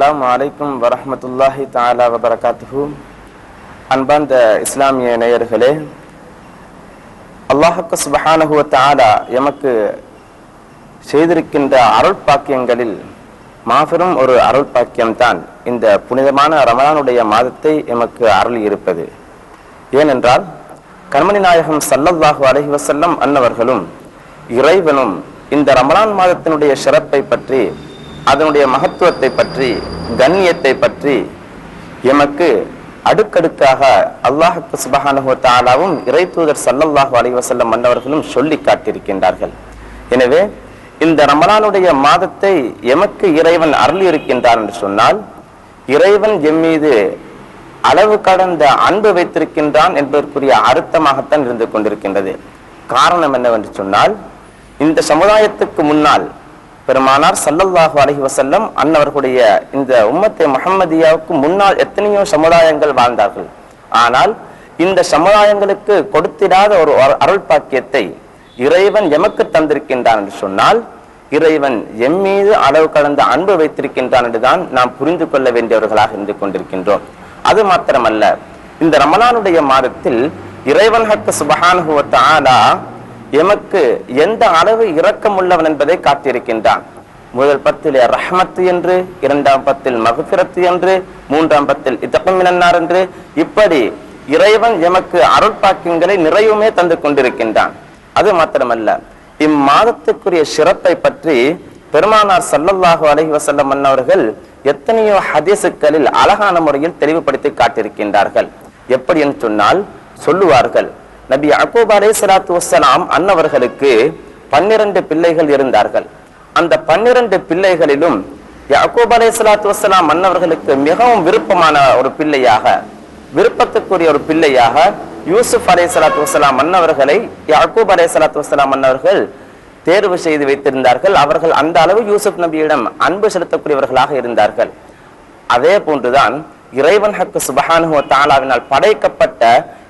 அஸ்லாம் அலைக்கும் வரமத்துல்லாஹி தாலா வபரகாத்து அன்பார்ந்த இஸ்லாமிய நேயர்களே அல்லாஹக்கு சுபஹானஹு தாலா எமக்கு செய்திருக்கின்ற அருள் பாக்கியங்களில் மாபெரும் ஒரு அருள் பாக்கியம்தான் இந்த புனிதமான ரமலானுடைய மாதத்தை எமக்கு அருள் இருப்பது ஏனென்றால் கண்மணி நாயகம் சல்லல்லாஹு அலஹி வசல்லம் அன்னவர்களும் இறைவனும் இந்த ரமலான் மாதத்தினுடைய சிறப்பை பற்றி அதனுடைய மகத்துவத்தை பற்றி கண்ணியத்தை பற்றி எமக்கு அடுக்கடுக்காக அல்லாஹு சுபஹானஹு தாலாவும் இறை தூதர் சல்லல்லாஹு அலைஹி மன்னவர்களும் சொல்லி காட்டியிருக்கின்றார்கள். எனவே இந்த ரமலானுடைய மாதத்தை எமக்கு இறைவன் அருள் இருக்கின்றார் என்று சொன்னால் இறைவன் எம் மீது அளவு கடந்த அன்பு வைத்திருக்கின்றான் என்பதற்குரிய அர்த்தமாகத்தான் இருந்து கொண்டிருக்கின்றது. காரணம் என்னவென்று சொன்னால் இந்த சமுதாயத்துக்கு முன்னால் பெருமானார் சல்லல்லாஹு அலஹி வசல்லம் அன்னவர்களுடைய இந்த உம்மத்தை முஹம்மதியாவுக்கு முன்னால் எத்தனையோ சமுதாயங்கள் வாழ்ந்தார்கள். ஆனால் இந்த சமுதாயங்களுக்கு கொடுத்திடாத ஒரு அருள் பாக்கியத்தை இறைவன் எமக்கு தந்திருக்கின்றான் என்று சொன்னால் இறைவன் எம் மீது அளவு கடந்த அன்பு வைத்திருக்கின்றான் என்றுதான் நாம் புரிந்து கொள்ள வேண்டியவர்களாக இருந்து கொண்டிருக்கின்றோம். அது மாத்திரமல்ல இந்த ரமலானுடைய மாதத்தில் இறைவன் ஹக்கு சுபஹானஹு வ எமக்கு எந்த அளவு இரக்கம் உள்ளவன் என்பதை காட்டியிருக்கின்றான் முதல் பத்திலே ரஹமத்து என்று இரண்டாம் பத்தில் மகுபிரத்து என்று மூன்றாம் பத்தில் இதப்பமினார் என்று இப்படி இறைவன் எமக்கு அருட்பாக்கியங்களை நிறைவுமே தந்து கொண்டிருக்கின்றான். அது மாத்திரமல்ல இம்மாதத்துக்குரிய சிறப்பை பற்றி பெருமானார் சல்லல்லாஹு அலஹி வசல்லம் மன்னவர்கள் எத்தனையோ ஹதீசுக்களில் அழகான முறையில் தெளிவுபடுத்தி காட்டியிருக்கின்றார்கள். எப்படி என்று சொன்னால் சொல்லுவார்கள் நபி அகூப் அலே சலாத்து வசலாம் அன்னவர்களுக்கு பன்னிரண்டு பிள்ளைகள் இருந்தார்கள். அந்த பன்னிரண்டு பிள்ளைகளிலும் யாக்கூப் அலே சலாத்து வசலாம் அன்னவர்களுக்கு மிகவும் விருப்பமான ஒரு பிள்ளையாக விருப்பத்துக்குரிய ஒரு பிள்ளையாக யூசுப் அலே சலாத்து வசலாம் மன்னவர்களை யாக்கூப் அலே சலாத்து வசலாம் மன்னவர்கள் தேர்வு செய்து வைத்திருந்தார்கள். அவர்கள் அந்த அளவு யூசுப் நபியிடம் அன்பு செலுத்தக்கூடியவர்களாக இருந்தார்கள். அதே போன்றுதான் இறைவன் ஹக்கு சுபஹானுஹு தாலாவினால் படைக்கப்பட்ட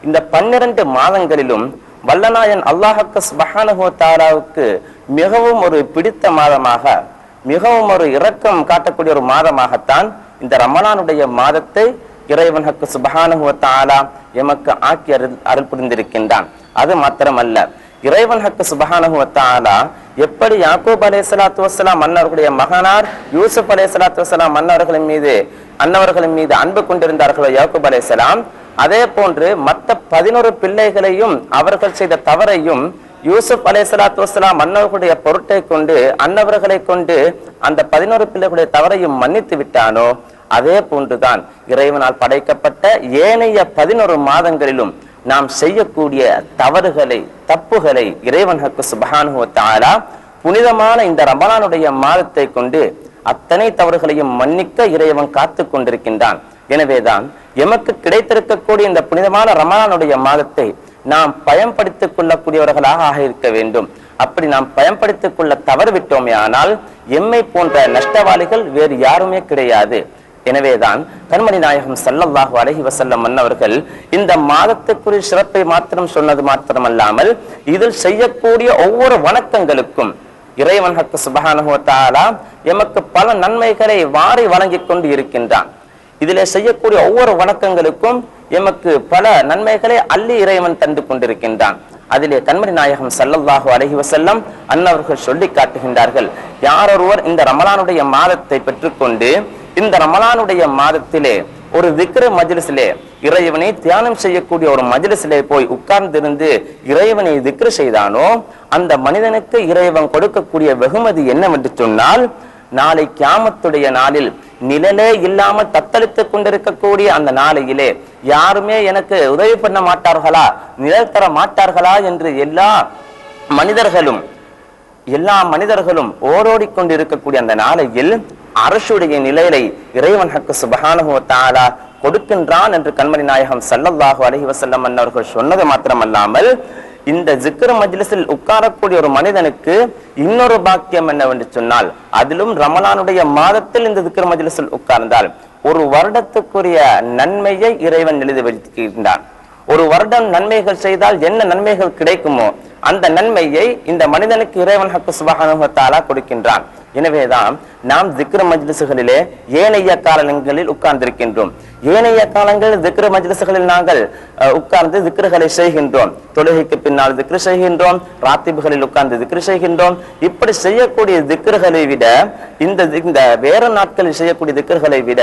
இந்த பன்னிரண்டு மாதங்களிலும் வல்லநாயன் அல்லாஹக்கு சுபஹானுஹு தாலாவுக்கு மிகவும் ஒரு பிடித்த மாதமாக மிகவும் ஒரு இரக்கம் காட்டக்கூடிய ஒரு மாதமாகத்தான் இந்த ரமலானுடைய மாதத்தை இறைவன் ஹக்கு சுபஹானுஹு தாலா எமக்கு ஆக்கி அருள் அருள் புரிந்திருக்கின்றான். அது மாத்திரமல்ல இறைவன் ஹக்கு சுபஹானஹு தாலா எப்படி யாக்கூப் சலாத்து வசலாம் மன்னர்களுடைய மகனார் யூசுப் அலே சலாத்து வசலாம் மன்னர்களின் மீது அன்னவர்களின் மீது அன்பு கொண்டிருந்தார்களோ யாக்கூப் சலாம் அதே போன்று மற்ற பதினோரு பிள்ளைகளையும் அவர்கள் செய்த தவறையும் யூசுப் அலே சலாத்து வசலாம் மன்னர்களுடைய பொருட்டை கொண்டு அன்னவர்களை கொண்டு அந்த பதினோரு பிள்ளைகளுடைய தவறையும் மன்னித்து விட்டானோ? அதே போன்றுதான் இறைவனால் படைக்கப்பட்ட ஏனைய பதினோரு மாதங்களிலும் நாம் செய்யக்கூடிய தவறுகளை தப்புகளை இறைவன் ஹக்கு புனிதமான இந்த ரமலானுடைய மாதத்தை கொண்டு அத்தனை தவறுகளையும் மன்னிக்க இறைவன் காத்து கொண்டிருக்கின்றான். எனவேதான் எமக்கு கிடைத்திருக்கக்கூடிய இந்த புனிதமான ரமலானுடைய மாதத்தை நாம் பயன்படுத்திக் கொள்ளக்கூடியவர்களாக ஆக இருக்க வேண்டும். அப்படி நாம் பயன்படுத்திக் கொள்ள தவறுவிட்டோமே ஆனால் எம்மை போன்ற நஷ்டவாளிகள் வேறு யாருமே கிடையாது. எனவேதான் கண்மணி நாயகம் சல்லல்லாஹு அலஹி வசல்லம் மன்னவர்கள் இந்த மாதத்துக்குரிய சிறப்பை மாத்திரம் சொன்னது மாத்திரமல்லாமல் இதில் செய்யக்கூடிய ஒவ்வொரு வணக்கங்களுக்கும் இறைவன் ஹக்கு சுபஹானஹு எமக்கு பல நன்மைகளை வாரி வழங்கி கொண்டு இருக்கின்றான். இதிலே செய்யக்கூடிய ஒவ்வொரு வணக்கங்களுக்கும் எமக்கு பல நன்மைகளை அள்ளி இறைவன் தந்து கொண்டிருக்கின்றான். அதிலே கண்மணி நாயகம் சல்லல்லாஹு அலஹி வசல்லம் அன்னவர்கள் சொல்லி காட்டுகின்றார்கள் யாரொருவர் இந்த ரமலானுடைய மாதத்தை பெற்றுக்கொண்டு இந்த ரமலானுடைய மாதத்திலே ஒரு விக்கிர மஜிலிசிலே இறைவனை தியானம் செய்யக்கூடிய ஒரு மஜிலிசிலே போய் உட்கார்ந்திருந்து இறைவனை விக்கிர செய்தானோ அந்த மனிதனுக்கு இறைவன் கொடுக்கக்கூடிய வெகுமதி என்னவென்று சொன்னால் நாளை கியாமத்துடைய நாளில் நிழலே இல்லாமல் தத்தளித்துக் கொண்டிருக்கக்கூடிய அந்த நாளையிலே யாருமே எனக்கு உதவி பண்ண மாட்டார்களா நிழல் தர மாட்டார்களா என்று எல்லா மனிதர்களும் எல்லா மனிதர்களும் ஓடோடிக் கொண்டிருக்கக்கூடிய அந்த நாளையில் அரசுடைய நிலையை இறைவன் ஹக்கு சுபஹானஹு கொடுக்கின்றான் என்று கண்மணி நாயகம் சல்லல்லாஹு அலஹி வசல்லம் அன்னவர்கள் சொன்னது மாத்திரமல்லாமல் இந்த ஜிக்ர் மஜ்லிஸில் உட்காரக்கூடிய ஒரு மனிதனுக்கு இன்னொரு பாக்கியம் என்னவென்று சொன்னால் அதிலும் ரமலானுடைய மாதத்தில் இந்த ஜிக்ர் மஜ்லிஸில் உட்கார்ந்தால் ஒரு வருடத்துக்குரிய நன்மையை இறைவன் எழுதி வைத்திருக்கின்றான். ஒரு வருடம் நன்மைகள் செய்தால் என்ன நன்மைகள் கிடைக்குமோ அந்த நன்மையை இந்த மனிதனுக்கு இறைவன் ஹக்கு சுபகானுகத்தாலா கொடுக்கின்றான். எனவேதான் நாம் திக்ர மஜ்லிசுகளிலே ஏனைய காலங்களில் உட்கார்ந்திருக்கின்றோம். ஏனைய காலங்களில் திக்ர மஜ்லிசுகளில் நாங்கள் உட்கார்ந்து திக்ருகளை செய்கின்றோம். தொழுகைக்கு பின்னால் திக்ரு செய்கின்றோம் ராத்திபுகளில் உட்கார்ந்து திக்ரு செய்கின்றோம். இப்படி செய்யக்கூடிய திக்ருகளை விட இந்த இந்த வேற நாட்களில் செய்யக்கூடிய திக்ருகளை விட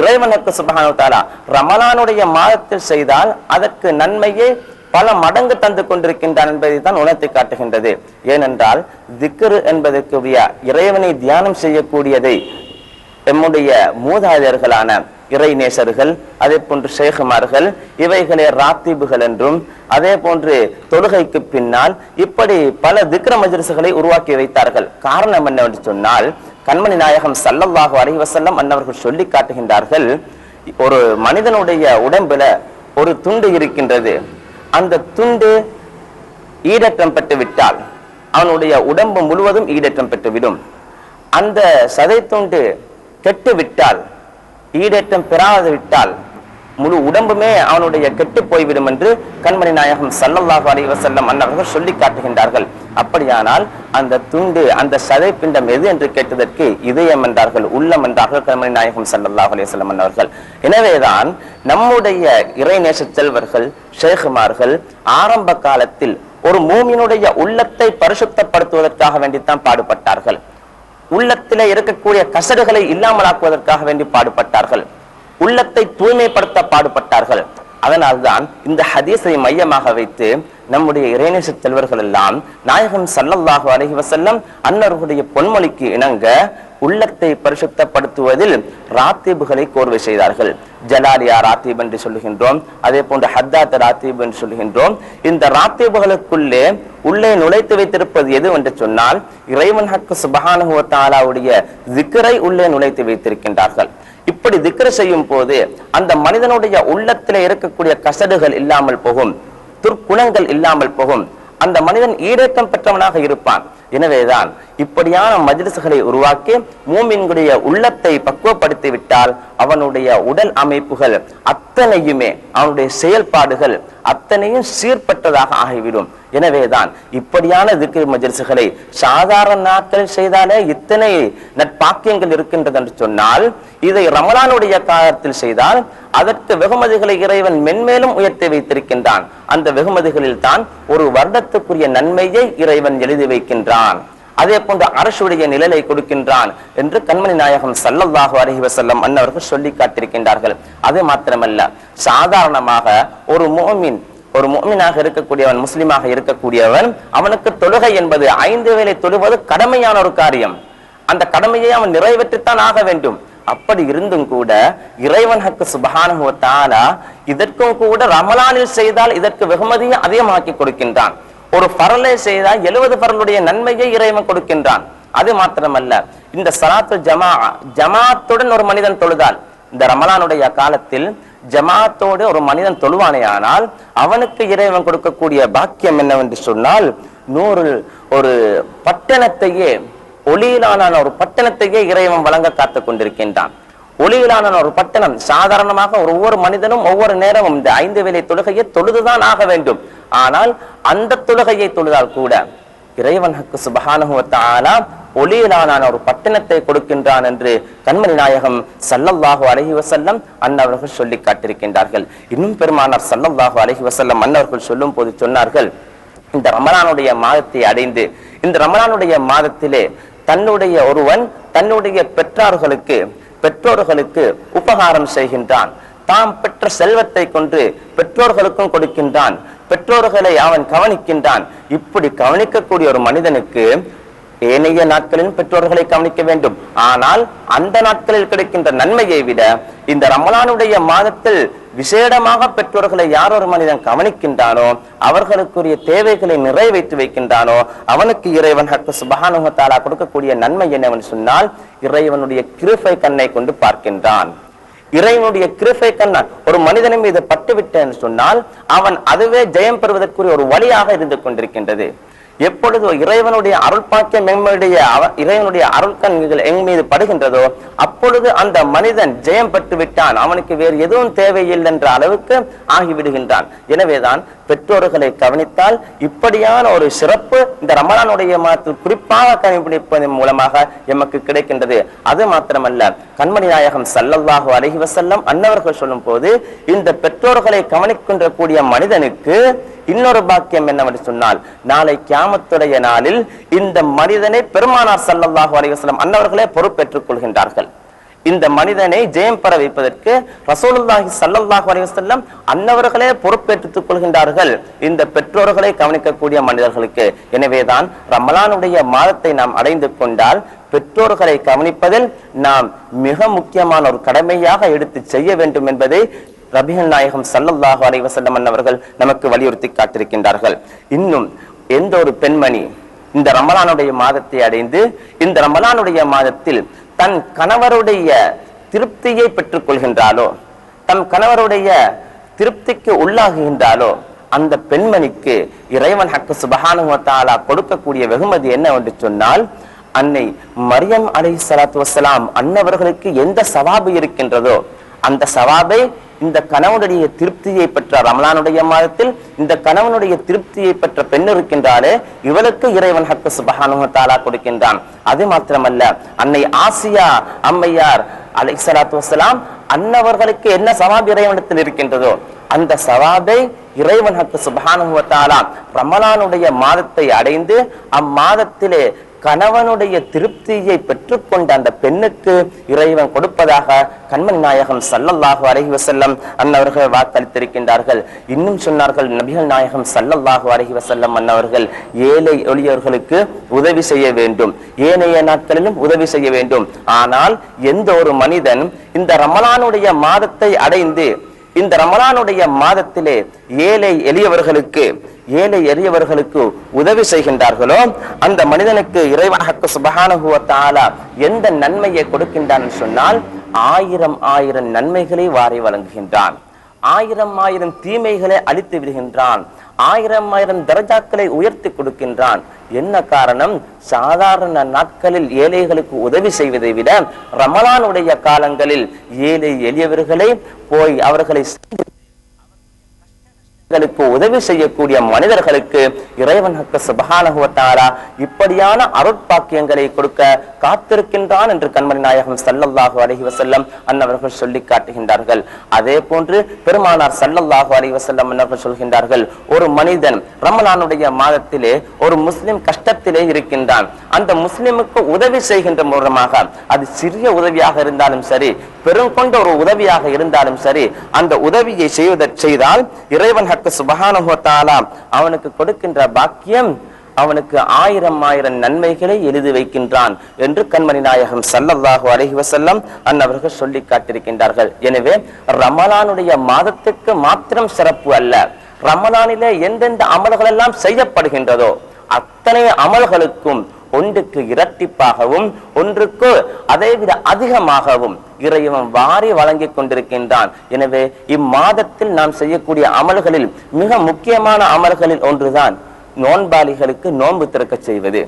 இறைவனுக்கு சுபகானுத்தாலா ரமலானுடைய மாதத்தில் செய்தால் அதற்கு நன்மையை பல மடங்கு தந்து கொண்டிருக்கின்றான் என்பதை தான் உணர்த்தி காட்டுகின்றது. ஏனென்றால் திக்ரு என்பதற்குரிய இறைவனை தியானம் செய்யக்கூடியதை எம்முடைய மூதாதையர்களான இறை நேசர்கள் அதே போன்று சேகுமார்கள் இவைகளே ராத்தீபுகள் என்றும் அதே போன்று தொழுகைக்கு பின்னால் இப்படி பல திக்ர மஜ்லிசுகளை உருவாக்கி வைத்தார்கள். காரணம் என்னவென்று சொன்னால் கண்மணி நாயகம் ஸல்லல்லாஹு அலைஹி அன்னவர்கள் சொல்லி காட்டுகின்றார்கள் ஒரு மனிதனுடைய உடம்புல ஒரு துண்டு இருக்கின்றது. அந்த துண்டு ஈடற்றம் பெற்று விட்டால் அவனுடைய உடம்பு முழுவதும் ஈடற்றம் பெற்றுவிடும். அந்த சதை துண்டு கெட்டு விட்டால் ஈடேற்றம் பெறாது விட்டால் முழு உடம்புமே அவனுடைய கெட்டு போய்விடும் என்று கண்மணி நாயகம் சல்லல்லாஹு அலைஹி அன்னவர்கள் சொல்லி காட்டுகின்றார்கள். அப்படியானால் அந்த துண்டு அந்த சதை பிண்டம் எது என்று கேட்டதற்கு இதயம் என்றார்கள் உள்ளம் என்றார்கள் கண்மணி நாயகம் சல்லல்லாஹு அலைஹி அன்னவர்கள். எனவேதான் நம்முடைய இறைநேச செல்வர்கள் ஷேகுமார்கள் ஆரம்ப காலத்தில் ஒரு மூமியினுடைய உள்ளத்தை பரிசுத்தப்படுத்துவதற்காக வேண்டித்தான் பாடுபட்டார்கள். உள்ளத்திலே இருக்கக்கூடிய கசடுகளை இல்லாமலாக்குவதற்காக வேண்டி பாடுபட்டார்கள். உள்ளத்தை தூய்மைப்படுத்த பாடுபட்டார்கள். அதனால்தான் இந்த ஹதீஸை மையமாக வைத்து நம்முடைய இறைநேச செல்வர்கள் எல்லாம் நாயகம் சல்லல்லாஹு அலஹி வசல்லம் அன்னர்களுடைய பொன்மொழிக்கு இணங்க உள்ளத்தை பரிசுத்தப்படுத்துவதில் ராத்தீபுகளை கோர்வை செய்தார்கள். ஜலாலியா ராத்தீப் என்று சொல்லுகின்றோம் அதே போன்று ஹத்தாத் ராத்தீப் என்று சொல்லுகின்றோம். இந்த ராத்தீபுகளுக்குள்ளே உள்ளே நுழைத்து வைத்திருப்பது எது என்று சொன்னால் இறைவன் ஹக்கு சுபஹானஹு வ உள்ளே நுழைத்து வைத்திருக்கின்றார்கள். இப்படி திக்ர செய்யும் போது அந்த மனிதனுடைய உள்ளத்திலே இருக்கக்கூடிய கசடுகள் இல்லாமல் போகும் துர்க்குணங்கள் இல்லாமல் போகும். அந்த மனிதன் ஈரேக்கம் பெற்றவனாக இருப்பான். எனவேதான் இப்படியான மஜ்லிஸ்களை உருவாக்கி மூமின்களுடைய உள்ளத்தை பக்குவப்படுத்தி விட்டால் அவனுடைய உடல் அமைப்புகள் அத்தனையுமே அவனுடைய செயல்பாடுகள் அத்தனையும் சீர்பட்டதாக ஆகிவிடும். எனவேதான் இப்படியான திக்ர் மஜ்லிஸ்களை சாதாரண நாட்கள் செய்தாலே இத்தனை நட்பாக்கியங்கள் இருக்கின்றது என்று சொன்னால் இதை ரமலானுடைய காலத்தில் செய்தால் அதற்கு வெகுமதிகளை இறைவன் மென்மேலும் உயர்த்தி வைத்திருக்கின்றான். அந்த வெகுமதிகளில் தான் ஒரு வருடத்துக்குரிய நன்மையை இறைவன் எழுதி வைக்கின்றான். அதே போன்று அரசுடைய நிழலை கொடுக்கின்றான் என்று கண்மணி நாயகம் சல்லல்லாஹு அலைஹி வசல்லம் அன்னவர்கள் சொல்லி காத்திருக்கின்றார்கள் அது மாத்திரமல்ல சாதாரணமாக ஒரு மோமின் ஒரு மோமினாக இருக்கக்கூடியவன் முஸ்லீமாக இருக்கக்கூடியவன் அவனுக்கு தொழுகை என்பது ஐந்து வேலை தொழுவது கடமையான ஒரு காரியம். அந்த கடமையை அவன் நிறைவேற்றித்தான் ஆக வேண்டும். அப்படி இருந்தும் கூட இறைவன் ஹக்கு இதற்கும் கூட ரமலானில் செய்தால் இதற்கு வெகுமதியை அதிகமாக்கி கொடுக்கின்றான். ஒரு பரலை செய்தால் எழுபது பரலுடைய நன்மையை இறைவன் கொடுக்கின்றான். அது மாத்திரமல்ல இந்த சலாத்து ஜமா ஜமாத்துடன் ஒரு மனிதன் தொழுதால் இந்த ரமலானுடைய காலத்தில் ஜமாத்தோடு ஒரு மனிதன் தொழுவானேயானால் அவனுக்கு இறைவன் கொடுக்கக்கூடிய பாக்கியம் என்னவென்று சொன்னால் நூறு ஒரு பட்டணத்தையே ஒளியிலான ஒரு பட்டணத்தையே இறைவன் வழங்க காத்து கொண்டிருக்கின்றான். ஒளியிலான ஒரு பட்டணம் சாதாரணமாக ஒவ்வொரு மனிதனும் ஒவ்வொரு நேரமும் இந்த ஐந்து வேளை தொழுகையை தொழுதுதான் ஆக வேண்டும். ஆனால் அந்த தொழுகையை தொழுதால் கூட இறைவன் ஹக்கு ஒளியலான ஒரு பட்டணத்தை கொடுக்கின்றான் என்று கண்மணி நாயகம் ஸல்லல்லாஹு அலைஹி வஸல்லம் அன்னவர்கள் சொல்லி காட்டியிருக்கின்றார்கள். இன்னும் பெருமானார் ஸல்லல்லாஹு அலைஹி வஸல்லம் அன்னவர்கள் சொல்லும் போது சொன்னார்கள் இந்த ரமலானுடைய மாதத்தை அடைந்து இந்த ரமலானுடைய மாதத்திலே தன்னுடைய ஒருவன் தன்னுடைய பெற்றார்களுக்கு பெற்றோர்களுக்கு உபகாரம் செய்கின்றான். தாம் பெற்ற செல்வத்தை கொண்டு பெற்றோர்களுக்கும் கொடுக்கின்றான். பெற்றோர்களை அவன் கவனிக்கின்றான். இப்படி கவனிக்கக்கூடிய ஒரு மனிதனுக்கு ஏனைய நாட்களின் பெற்றோர்களை கவனிக்க வேண்டும். ஆனால் அந்த நாட்களில் கிடைக்கின்ற நன்மையை விட இந்த ரமலானுடைய மாதத்தில் விசேடமாக பெற்றோர்களை யார் ஒரு மனிதன் கவனிக்கின்றானோ அவர்களுக்குரிய தேவைகளை நிறைவேற்றி வைக்கின்றானோ அவனுக்கு இறைவன் ஹக்கு சுபகானுகத்தாலா கொடுக்கக்கூடிய நன்மை என்னவென்று சொன்னால் இறைவனுடைய கிருஃபை கண்ணை கொண்டு பார்க்கின்றான். இறைவனுடைய கிருபை கண்ணன் ஒரு மனிதனின் மீது பட்டுவிட்டேன் சொன்னால் அவன் அதுவே ஜெயம் பெறுவதற்குரிய ஒரு வழியாக இருந்து கொண்டிருக்கின்றது. எப்பொழுது இறைவனுடைய அருள் பாக்கியம் எங்களுடைய இறைவனுடைய அருள் கண்கள் எங் மீது படுகின்றதோ அப்பொழுது அந்த மனிதன் ஜெயம் பெற்று விட்டான் அவனுக்கு வேறு எதுவும் தேவையில்லை என்ற அளவுக்கு ஆகிவிடுகின்றான். எனவேதான் பெற்றோர்களை கவனித்தால் இப்படியான ஒரு சிறப்பு இந்த ரமலானுடைய மாதத்தில் குறிப்பாக கண்டுபிடிப்பதன் மூலமாக எமக்கு கிடைக்கின்றது. அது மாத்திரமல்ல கண்மணி நாயகம் சல்லல்லாஹு அலைஹி வசல்லம் அன்னவர்கள் சொல்லும் போது இந்த பெற்றோர்களை கவனிக்கின்ற கூடிய மனிதனுக்கு இன்னொரு பாக்கியம் என்னவென்று சொன்னால் நாளை கியாமத்துடைய நாளில் இந்த மனிதனை பெருமானார் சல்லல்லாஹு அலைஹி வஸல்லம் அன்னவர்களே பொறுப்பேற்றுக் கொள்கின்றார்கள். இந்த மனிதனை ஜெயம் பெற வைப்பதற்கு ரசோலுல்லாஹி சல்லல்லாஹ் அலைஹி அன்னவர்களே பொறுப்பேற்றுக் கொள்கின்றார்கள். இந்த பெற்றோர்களை கவனிக்கக்கூடிய மனிதர்களுக்கு. எனவேதான் ரமலானுடைய மாதத்தை நாம் அடைந்து கொண்டால் பெற்றோர்களை கவனிப்பதில் நாம் மிக முக்கியமான ஒரு கடமையாக எடுத்து செய்ய வேண்டும் என்பதை ரபிகள் நாயகம் சல்லல்லாஹு அலைஹி வஸல்லம் அன்னவர்கள் நமக்கு வலியுறுத்தி காட்டிருக்கின்றார்கள் இன்னும் எந்த ஒரு பெண்மணி இந்த ரமலானுடைய மாதத்தை அடைந்து இந்த ரமலானுடைய மாதத்தில் தன் கணவருடைய திருப்தியை பெற்றுக் கொள்கின்றாலோ தன் கணவருடைய திருப்திக்கு உள்ளாகுகின்றாலோ அந்த பெண்மணிக்கு இறைவன் ஹக்கு சுபஹானுவத்தாலா கொடுக்கக்கூடிய வெகுமதி என்ன என்று சொன்னால் அன்னை மரியம் அலை சலாத்து வசலாம் அன்னவர்களுக்கு எந்த சவாபு இருக்கின்றதோ அந்த சவாபை இந்த கணவனுடைய திருப்தியை பெற்ற ரமலானுடைய மாதத்தில் இந்த கணவனுடைய திருப்தியை பெற்ற பெண் இருக்கின்றாலே இவளுக்கு இறைவன் ஹக்கு சுபஹானு கொடுக்கின்றான். அது மாத்திரமல்ல அன்னை ஆசியா அம்மையார் அலை சலாத்து வசலாம் அன்னவர்களுக்கு என்ன சவாப் இறைவனத்தில் இருக்கின்றதோ அந்த சவாபை இறைவன் ஹக்கு சுபகானுகத்தாலாம் ரமலானுடைய மாதத்தை அடைந்து அம்மாதத்திலே கணவனுடைய திருப்தியை பெற்றுக்கொண்ட அந்த பெண்ணுக்கு இறைவன் கொடுப்பதாக கண்மணி நாயகம் சல்லல்லாஹு அலைஹி வஸல்லம் அன்னவர்கள் வாக்களித்திருக்கின்றார்கள். இன்னும் சொன்னார்கள் நபிகள் நாயகம் சல்லல்லாஹு அலைஹி வஸல்லம் அன்னவர்கள் ஏழை எளியவர்களுக்கு உதவி செய்ய வேண்டும். ஏனைய நாட்களிலும் உதவி செய்ய வேண்டும். ஆனால் எந்த ஒரு மனிதன் இந்த ரமலானுடைய மாதத்தை அடைந்து இந்த ரமலானுடைய மாதத்திலே ஏழை எளியவர்களுக்கு ஏழை எளியவர்களுக்கு உதவி செய்கின்றார்களோ அந்த மனிதனுக்கு இறைவனக்கு சுபஹானஹு எந்த நன்மையை கொடுக்கின்றான் சொன்னால் ஆயிரம் ஆயிரம் நன்மைகளை வாரி வழங்குகின்றான். ஆயிரம் ஆயிரம் தீமைகளை அழித்து விடுகின்றான். ஆயிரம் ஆயிரம் தரஜாக்களை உயர்த்தி கொடுக்கின்றான். என்ன காரணம்? சாதாரண நாட்களில் ஏழைகளுக்கு உதவி செய்வதை விட ரமலானுடைய காலங்களில் ஏழை எளியவர்களை போய் அவர்களை உதவி செய்யக்கூடிய மனிதர்களுக்கு இறைவன் ஹக்க சுபகானகுவத்தாரா இப்படியான அருட்பாக்கியங்களை கொடுக்க காத்திருக்கின்றான் என்று கண்மணி நாயகம் சல்லல்லாஹு அலைஹி அன்னவர்கள் சொல்லி காட்டுகின்றார்கள். அதே போன்று பெருமானார் சல்லல்லாஹு அலைஹி அன்னவர்கள் சொல்கின்றார்கள் ஒரு மனிதன் ரமலானுடைய மாதத்திலே ஒரு முஸ்லிம் கஷ்டத்திலே இருக்கின்றான். அந்த முஸ்லிமுக்கு உதவி செய்கின்ற மூலமாக அது சிறிய உதவியாக இருந்தாலும் சரி பெரும் கொண்ட ஒரு உதவியாக இருந்தாலும் சரி அந்த உதவியை செய்வதற்கு செய்தால் இறைவன் சுபஹானஹு வ அவனுக்கு கொடுக்கின்ற பாக்கியம் அவனுக்கு ஆயிரம் ஆயிரம் நன்மைகளை எழுதி வைக்கின்றான் என்று கண்மணி நாயகம் சல்லல்லாஹு அலஹி வசல்லம் அன்னவர்கள் சொல்லி காட்டிருக்கின்றார்கள் எனவே ரமலானுடைய மாதத்துக்கு மாத்திரம் சிறப்பு அல்ல. ரமலானிலே எந்தெந்த அமல்கள் எல்லாம் செய்யப்படுகின்றதோ அத்தனை அமல்களுக்கும் ஒன்றுக்கு இரட்டிப்பாகவும் ஒன்றுக்கு அதைவிட அதிகமாகவும் இறைவன் வாரி வழங்கிக் கொண்டிருக்கின்றான். எனவே இம்மாதத்தில் நாம் செய்யக்கூடிய அமல்களில் மிக முக்கியமான அமல்களில் ஒன்றுதான் நோன்பாளிகளுக்கு நோன்பு திறக்க செய்வது.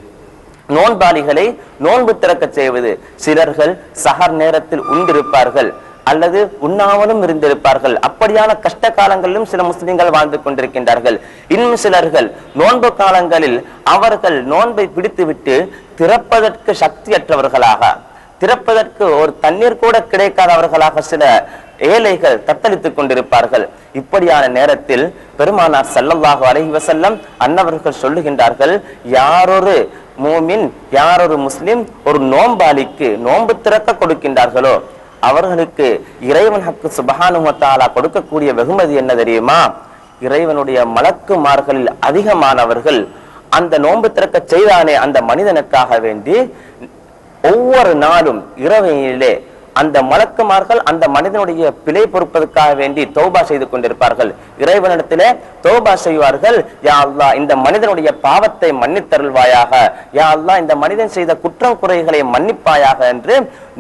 நோன்பாளிகளை நோன்பு திறக்க செய்வது. சிலர்கள் சகர் நேரத்தில் உண்டிருப்பார்கள். அல்லது உண்ணாமலும் இருந்திருப்பார்கள். அப்படியான கஷ்ட காலங்களிலும் சில முஸ்லிம்கள் வாழ்ந்து கொண்டிருக்கின்றார்கள். இன்னும் சிலர்கள் நோன்பு காலங்களில் அவர்கள் நோன்பை பிடித்துவிட்டு திறப்பதற்கு சக்தியற்றவர்களாக திறப்பதற்கு ஒரு தண்ணீர் கூட கிடைக்காதவர்களாக சில ஏழைகள் தத்தளித்துக் கொண்டிருப்பார்கள். இப்படியான நேரத்தில் பெருமானார் ஸல்லல்லாஹு அலைஹி செல்லம் அன்னவர்கள் சொல்லுகின்றார்கள் யாரொரு மூமின் யாரொரு முஸ்லிம் ஒரு நோம்பாளிக்கு நோன்பு திறக்க கொடுக்கின்றார்களோ அவர்களுக்கு இறைவன் ஹக்கு சுபஹானுஹு கொடுக்கக்கூடிய வெகுமதி என்ன தெரியுமா? இறைவனுடைய மலக்குமார்களில் அதிகமானவர்கள் அந்த நோன்பு திறக்க செய்தானே அந்த மனிதனுக்காக வேண்டி ஒவ்வொரு நாளும் இரவையிலே அந்த மலக்குமார்கள் அந்த மனிதனுடைய பிழை பொறுப்பதற்காக வேண்டி தௌபா செய்து கொண்டிருப்பார்கள். இறைவனிடத்திலே தௌபா செய்வார்கள். யா அல்லா இந்த மனிதனுடைய பாவத்தை மன்னித்தருள்வாயாக. யா அல்லா இந்த மனிதன் செய்த குற்றம் குறைகளை மன்னிப்பாயாக என்று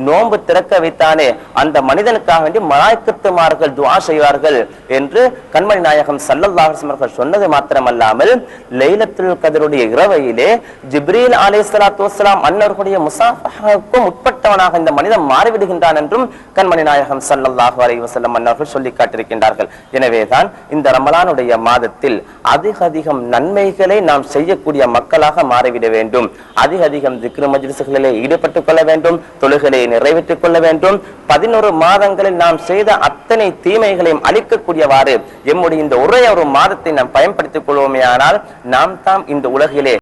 நோன்பு திறக்க வைத்தானே அந்த மனிதனுக்காக வேண்டி மலாய்க்கத்துமார்கள் துவா செய்வார்கள் என்று கண்மணி நாயகம் சல்லல்லாஹம் அவர்கள் சொன்னது மாத்திரமல்லாமல் லைலத்துல் கதருடைய இரவையிலே ஜிப்ரீல் அலே சலாத்து வலாம் அன்னர்களுடைய முசாஃபாவுக்கும் உட்பட்டவனாக இந்த மனிதன் மாறிவிடுகின்றான் என்றும் கண்மணி நாயகம் சல்லல்லாஹு அலைஹி வசல்லம் அன்னர்கள் சொல்லி காட்டிருக்கின்றார்கள் எனவேதான் இந்த ரமலானுடைய மாதத்தில் அதிக அதிகம் நன்மைகளை நாம் செய்யக்கூடிய மக்களாக மாறிவிட வேண்டும். அதிக அதிகம் திக்ரு மஜ்லிசுகளிலே ஈடுபட்டுக் கொள்ள வேண்டும். தொழுகளை நிறைவேற்றிக் கொள்ள வேண்டும். பதினோரு மாதங்களில் நாம் செய்த அத்தனை தீமைகளையும் அழிக்கக்கூடியவாறு எம்முடைய இந்த ஒரே ஒரு மாதத்தை நாம் பயன்படுத்திக் கொள்வோமே ஆனால் நாம் தாம் இந்த உலகிலே